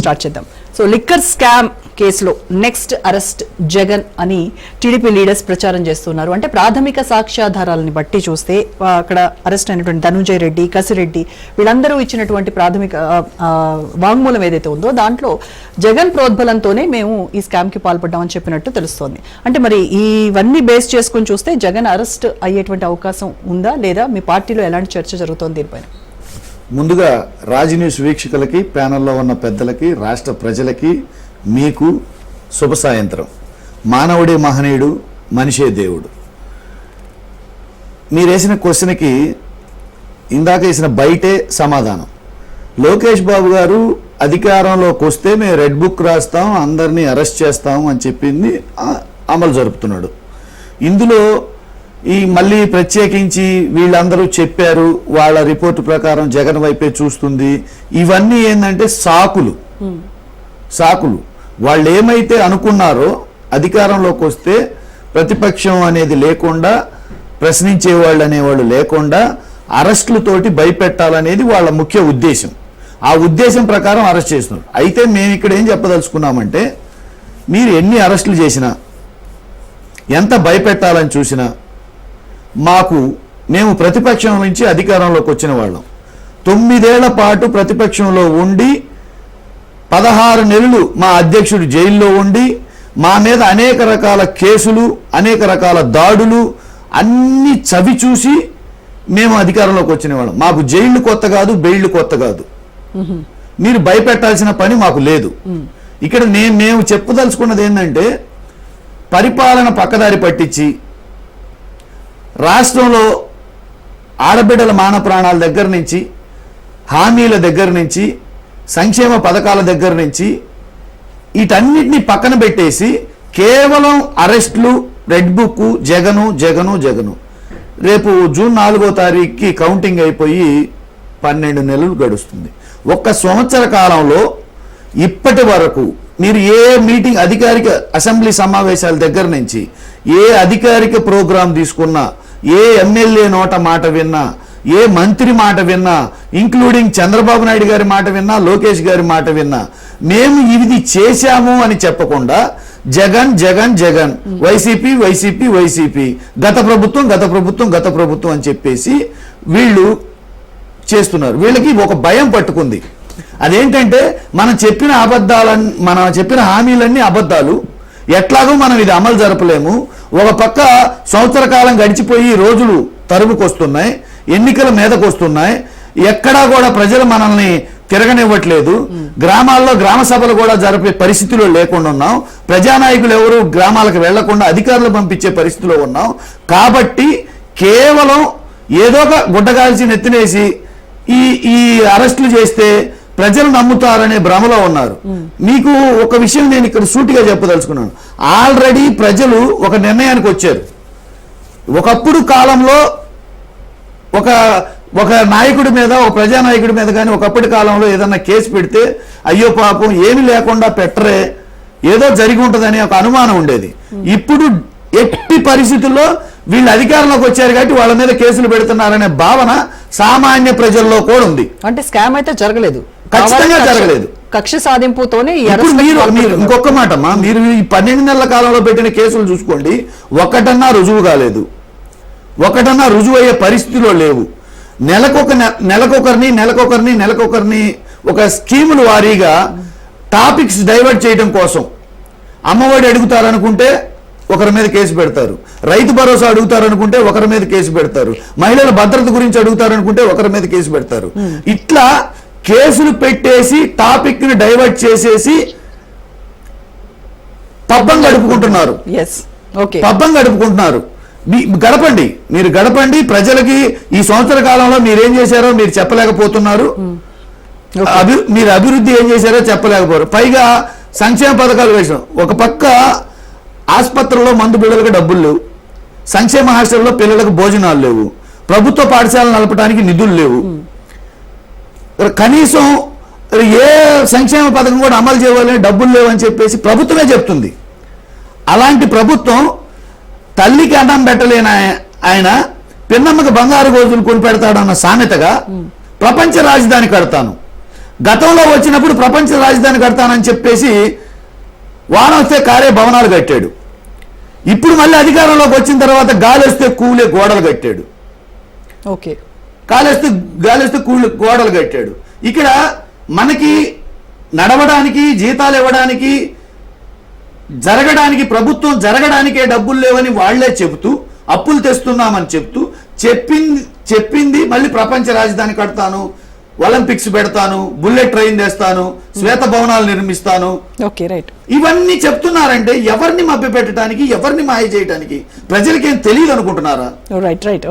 Start చేద్దాం. So liquor scam కేసులో next arrest Jagan అని టీడీపీ లీడర్స్ ప్రచారం చేస్తున్నారు. అంటే ప్రాథమిక సాక్ష్యాధారాలని బట్టి చూస్తే అక్కడ అరెస్ట్ అయినటువంటి ధనుంజయ రెడ్డి కసిరెడ్డి వీళ్ళందరూ ఇచ్చినటువంటి ప్రాథమిక వాంగ్మూలం ఏదైతే ఉందో దాంట్లో జగన్ ప్రోద్బలంతోనే మేము ఈ స్కామ్కి పాల్పడ్డామని చెప్పినట్టు తెలుస్తోంది. అంటే మరి ఇవన్నీ బేస్ చేసుకుని చూస్తే జగన్ అరెస్ట్ అయ్యేటువంటి అవకాశం ఉందా లేదా? మీ పార్టీలో ఎలాంటి చర్చ జరుగుతోంది దీనిపైన? ముందుగా రాజ్ న్యూస్ వీక్షకులకి ప్యానల్లో ఉన్న పెద్దలకి రాష్ట్ర ప్రజలకి మీకు శుభ సాయంత్రం. మానవుడే మహనీయుడు మనిషే దేవుడు. మీరేసిన క్వశ్చన్కి ఇందాక వేసిన బయటే సమాధానం. లోకేష్ బాబు గారు అధికారంలోకి వస్తే మేము రెడ్ బుక్ రాస్తాం అందరినీ అరెస్ట్ చేస్తాం అని చెప్పింది అమలు జరుపుతున్నాడు. ఇందులో ఈ మళ్ళీ ప్రత్యేకించి వీళ్ళందరూ చెప్పారు వాళ్ళ రిపోర్టు ప్రకారం జగన్ వైపే చూస్తుంది. ఇవన్నీ ఏంటంటే సాకులు. సాకులు. వాళ్ళు ఏమైతే అనుకున్నారో అధికారంలోకి వస్తే ప్రతిపక్షం అనేది లేకుండా ప్రశ్నించే వాళ్ళు అనేవాళ్ళు లేకుండా అరెస్టులతోటి భయపెట్టాలనేది వాళ్ళ ముఖ్య ఉద్దేశం. ఆ ఉద్దేశం ప్రకారం అరెస్ట్ చేస్తున్నారు. అయితే మేము ఇక్కడ ఏం చెప్పదలుచుకున్నామంటే మీరు ఎన్ని అరెస్టులు చేసినా ఎంత భయపెట్టాలని చూసినా మాకు మేము ప్రతిపక్షం నుంచి అధికారంలోకి వచ్చిన వాళ్ళం. తొమ్మిదేళ్ళ పాటు ప్రతిపక్షంలో ఉండి పదహారు నెలలు మా అధ్యక్షుడు జైల్లో ఉండి మా మీద అనేక రకాల కేసులు అనేక రకాల దాడులు అన్ని చవి చూసి మేము అధికారంలోకి వచ్చిన వాళ్ళం. మాకు జైళ్ళు కొత్త కాదు బెయిళ్ళు కొత్త కాదు. మీరు భయపెట్టాల్సిన పని మాకు లేదు. ఇక్కడ నేను మేము చెప్పదలుచుకున్నది ఏంటంటే పరిపాలన పక్కదారి పట్టించి రాష్ట్రంలో ఆడబిడ్డల మాన ప్రాణాల దగ్గర నుంచి హామీల దగ్గర నుంచి సంక్షేమ పథకాల దగ్గర నుంచి వీటన్నిటిని పక్కన పెట్టేసి కేవలం అరెస్ట్లు రెడ్ బుక్ జగను జగను జగను. రేపు జూన్ నాలుగో తారీఖుకి కౌంటింగ్ అయిపోయి పన్నెండు నెలలు గడుస్తుంది. ఒక్క సంవత్సర కాలంలో ఇప్పటి వరకు మీరు ఏ మీటింగ్ అధికారిక అసెంబ్లీ సమావేశాల దగ్గర నుంచి ఏ అధికారిక ప్రోగ్రాం తీసుకున్నా ఏ ఎమ్మెల్యే నోట మాట విన్నా ఏ మంత్రి మాట విన్నా ఇంక్లూడింగ్ చంద్రబాబు నాయుడు గారి మాట విన్నా లోకేష్ గారి మాట విన్నా మేము ఇది చేశాము అని చెప్పకుండా జగన్ జగన్ జగన్ వైసీపీ వైసీపీ వైసీపీ గత ప్రభుత్వం గత ప్రభుత్వం గత ప్రభుత్వం అని చెప్పేసి వీళ్ళు చేస్తున్నారు. వీళ్ళకి ఒక భయం పట్టుకుంది. అదేంటంటే మనం చెప్పిన అబద్ధాలన్నీ మనం చెప్పిన హామీలన్నీ అబద్ధాలు. ఎట్లాగో మనం ఇది అమలు జరపలేము. ఒక పక్క సంవత్సర కాలం గడిచిపోయి రోజులు తరుముకొస్తున్నాయి ఎన్నికల మీదకు వస్తున్నాయి ఎక్కడా కూడా ప్రజలు మనల్ని తిరగనివ్వట్లేదు. గ్రామాల్లో గ్రామ సభలు కూడా జరిపే పరిస్థితిలో లేకుండా ఉన్నాం. ప్రజానాయకులు ఎవరు గ్రామాలకు వెళ్ళకుండా అధికారులు పంపించే పరిస్థితిలో ఉన్నాం. కాబట్టి కేవలం ఏదో ఒక గుడ్డగాల్చి నెత్తినేసి ఈ ఈ అరెస్టులు చేస్తే ప్రజలు నమ్ముతారనే భ్రమలో ఉన్నారు. మీకు ఒక విషయం నేను ఇక్కడ సూటిగా చెప్పదలుచుకున్నాను. ఆల్రెడీ ప్రజలు ఒక నిర్ణయానికి వచ్చారు. ఒకప్పుడు కాలంలో ఒక ఒక నాయకుడి మీద ఒక ప్రజానాయకుడి మీద కానీ ఒకప్పటి కాలంలో ఏదన్నా కేసు పెడితే అయ్యో పాపం ఏమి లేకుండా పెట్టరే ఏదో జరిగి ఉంటుందని ఒక అనుమానం ఉండేది. ఇప్పుడు ఎట్టి పరిస్థితుల్లో వీళ్ళు అధికారంలోకి వచ్చారు కాబట్టి వాళ్ళ మీద కేసులు పెడుతున్నారనే భావన సామాన్య ప్రజల్లో కూడా ఉంది. అంటే స్కామ్ అయితే జరగలేదు. ఖచ్చితంగా జరగలేదు. కక్ష సాధింపుతోనే మీరు. ఇంకొక మాట అమ్మా మీరు ఈ పన్నెండు నెలల కాలంలో పెట్టిన కేసులు చూసుకోండి. ఒకటన్నా రుజువు కాలేదు. ఒకటన్నా రుజువు అయ్యే పరిస్థితిలో లేవు. నెలకొక నెలకొకరిని నెలకొకరిని నెలకొకరిని ఒక స్కీముల వారీగా టాపిక్స్ డైవర్ట్ చేయడం కోసం అమ్మఒడి అడుగుతారనుకుంటే ఒకరి మీద కేసు పెడతారు. రైతు భరోసా అడుగుతారనుకుంటే ఒకరి మీద కేసు పెడతారు. మహిళల భద్రత గురించి అడుగుతారనుకుంటే ఒకరి మీద కేసు పెడతారు. ఇట్లా కేసులు పెట్టేసి టాపిక్ని డైవర్ట్ చేసేసి పబ్బం గడుపుకుంటున్నారు. పబ్బం గడుపుకుంటున్నారు. మీ- గడపండి. మీరు గడపండి. ప్రజలకి ఈ సంవత్సర కాలంలో మీరేం చేశారో మీరు చెప్పలేకపోతున్నారు. అభి మీరు అభివృద్ధి ఏం చేశారో చెప్పలేకపోరు. పైగా సంక్షేమ పథకాలు వేసాం ఒక పక్క ఆసుపత్రుల్లో మందు బిడ్డలకు డబ్బులు లేవు. సంక్షేమ హాస్టల్లో పిల్లలకు భోజనాలు లేవు. ప్రభుత్వ పాఠశాలలు నడపడానికి నిధులు లేవు. మరి కనీసం ఏ సంక్షేమ పథకం కూడా అమలు చేయాలని డబ్బులు లేవని చెప్పేసి ప్రభుత్వమే చెప్తుంది. అలాంటి ప్రభుత్వం తల్లికి అన్నం పెట్టలేని ఆయ- ఆయన పిన్నమ్మకి బంగారు గోజులు కొనిపెడతాడన్న సామెతగా ప్రపంచ రాజధాని కడతాను. గతంలో వచ్చినప్పుడు ప్రపంచ రాజధాని కడతానని చెప్పేసి వాన వస్తే కారే భవనాలు కట్టాడు. ఇప్పుడు మళ్ళీ అధికారంలోకి వచ్చిన తర్వాత గాలి వస్తే కూలే గోడలు కట్టాడు. ఓకే. కాలేస్తే గాలేస్తే కూలి గోడలు కట్టాడు. ఇక్కడ మనకి నడవడానికి జీతాలు ఇవ్వడానికి జరగడానికి ప్రభుత్వం జరగడానికే డబ్బులు లేవని వాళ్ళే చెబుతూ అప్పులు తెస్తున్నామని చెప్తూ చెప్పింది చెప్పింది మళ్ళీ ప్రపంచ రాజధాని కడతాను ఒలింపిక్స్ పెడతాను బుల్లెట్ ట్రైన్ తెస్తాను శ్వేత భవనాలు నిర్మిస్తాను. Okay right. ఇవన్నీ చెప్తున్నారంటే ఎవరిని మభ్యపెట్టడానికి ఎవరిని మాయ చేయడానికి ప్రజలకేం తెలియదు అనుకుంటున్నారా రైట్ రైట్.